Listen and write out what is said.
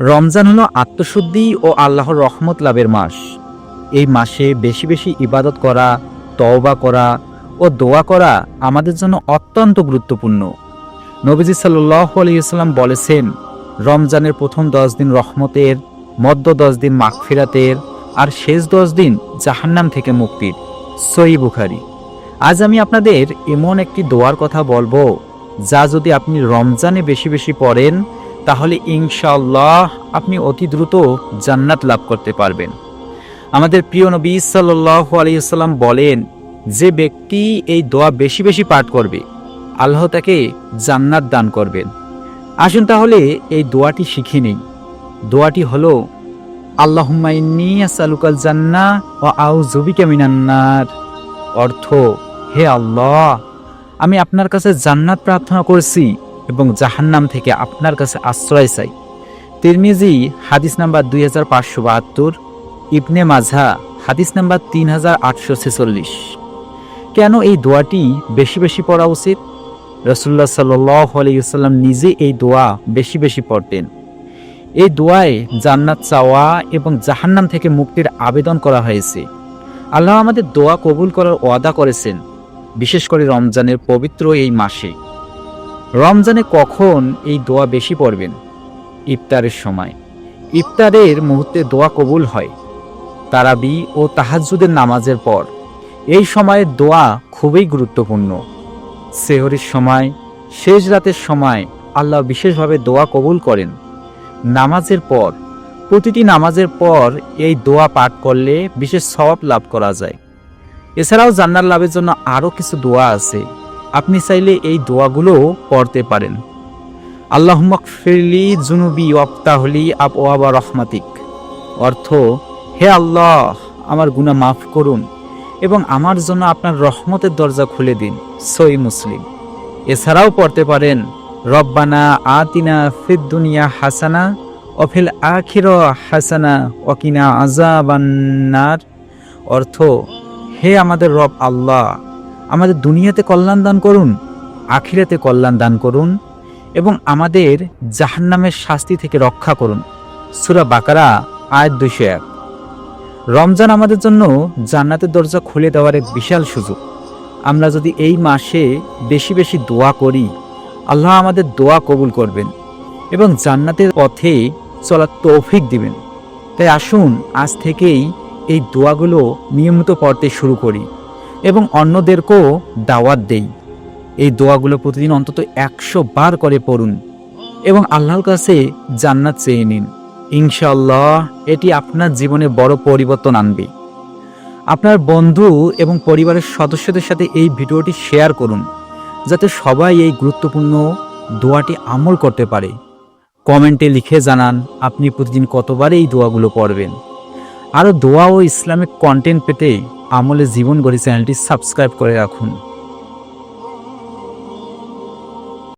রমজান হলো আত্মশুদ্ধি ও আল্লাহর রহমত লাভের মাস। এই মাসে বেশি বেশি ইবাদত করা, তওবা করা ও দোয়া করা আমাদের জন্য অত্যন্ত গুরুত্বপূর্ণ। নবীজি সাল্লাহ আলাইসাল্লাম বলেছেন, রমজানের প্রথম দশ দিন রহমতের, মধ্য দশ দিন মাগফিরাতের আর শেষ দশ দিন জাহান্নাম থেকে মুক্তির। সই বুখারি। আজ আমি আপনাদের এমন একটি দোয়ার কথা বলব, যা যদি আপনি রমজানে বেশি বেশি পড়েন তাহলে ইনশাআল্লাহ আপনি অতি দ্রুত জান্নাত লাভ করতে পারবেন। আমাদের প্রিয় নবী সাল্লাহ আলাইসাল্লাম বলেন, যে ব্যক্তি এই দোয়া বেশি বেশি পাঠ করবে, আল্লাহ তাকে জান্নাত দান করবেন। আসুন তাহলে এই দোয়াটি শিখে নেই। দোয়াটি হলো আল্লাহুম্মাইন্নি আসালুকাল জান্না ও আউ জুবিকা মিনান্নার অর্থ, হে আল্লাহ, আমি আপনার কাছে জান্নাত প্রার্থনা করছি এবং জাহান্নাম থেকে আপনার কাছে আশ্রয় চাই। তিরমিজি, হাদিস নাম্বার দুই হাজার পাঁচশো বাহাত্তর, ইবনে মাঝা হাদিস নাম্বার তিন হাজার আটশো ছেচল্লিশ। কেন এই দোয়াটি বেশি বেশি পড়া উচিত? রসুল্লাহ সাল্লাহ আলাইসাল্লাম নিজে এই দোয়া বেশি বেশি পড়তেন। এই দোয়ায় জান্নাত চাওয়া এবং জাহান্নাম থেকে মুক্তির আবেদন করা হয়েছে। আল্লাহ আমাদের দোয়া কবুল করার ওয়াদা করেছেন। বিশেষ করে রমজানের পবিত্র এই মাসে। রমজানে কখন এই দোয়া বেশি পড়বেন? ইফতারের সময়। ইফতারের মুহূর্তে দোয়া কবুল হয়। তারাবি ও তাহাজ্জুদের নামাজের পর। এই সময়ের দোয়া খুবই গুরুত্বপূর্ণ। সেহরির সময়, শেষ রাতের সময় আল্লাহ বিশেষভাবে দোয়া কবুল করেন। নামাজের পর, প্রতিটি নামাজের পর এই দোয়া পাঠ করলে বিশেষ সওয়াব লাভ করা যায়। এছাড়াও জান্নার লাভের জন্য আরও কিছু দোয়া আছে। আপনি চাইলে এই দোয়াগুলো পড়তে পারেন। আল্লাহ ফিরলি জুনুবি ওয়াক্তাহলি আপ ওয়াবা রহমাতিক। অর্থ, হে আল্লাহ, আমার গুনাহ মাফ করুন এবং আমার জন্য আপনার রহমতের দরজা খুলে দিন, সই মুসলিম। এছাড়াও পড়তে পারেন, রব্বানা আতিনা ফিদ্দুনিয়া হাসানা অফিল আখির হাসানা অকিনা আজাবান্নার অর্থ, হে আমাদের রব আল্লাহ আমাদের দুনিয়াতে কল্যাণ দান করুন, আখিরাতে কল্যাণ দান করুন এবং আমাদের জাহান্নামের শাস্তি থেকে রক্ষা করুন। সুরা বাকারা আয় দুইশো এক। রমজান আমাদের জন্য জান্নাতের দরজা খুলে দেওয়ার এক বিশাল সুযোগ। আমরা যদি এই মাসে বেশি বেশি দোয়া করি, আল্লাহ আমাদের দোয়া কবুল করবেন এবং জান্নাতের পথে চলার তৌফিক দিবেন। তাই আসুন, আজ থেকেই এই দোয়াগুলো নিয়মিত পড়তে শুরু করি। এবং অন্যদেরকেও দাওয়াত দেই। এই দোয়াগুলো প্রতিদিন অন্তত একশো বার করে পড়ুন এবং আল্লাহর কাছে জান্নাত চেয়ে নিন। ইনশাল্লাহ এটি আপনার জীবনে বড় পরিবর্তন আনবে। আপনার বন্ধু এবং পরিবারের সদস্যদের সাথে এই ভিডিওটি শেয়ার করুন, যাতে সবাই এই গুরুত্বপূর্ণ দোয়াটি আমল করতে পারে। কমেন্টে লিখে জানান, আপনি প্রতিদিন কতবার এই দোয়াগুলো পড়বেন? আরও দোয়া ও ইসলামিক কন্টেন্ট পেতে আমলে জীবন গড়ি চ্যানেলটি সাবস্ক্রাইব করে রাখুন।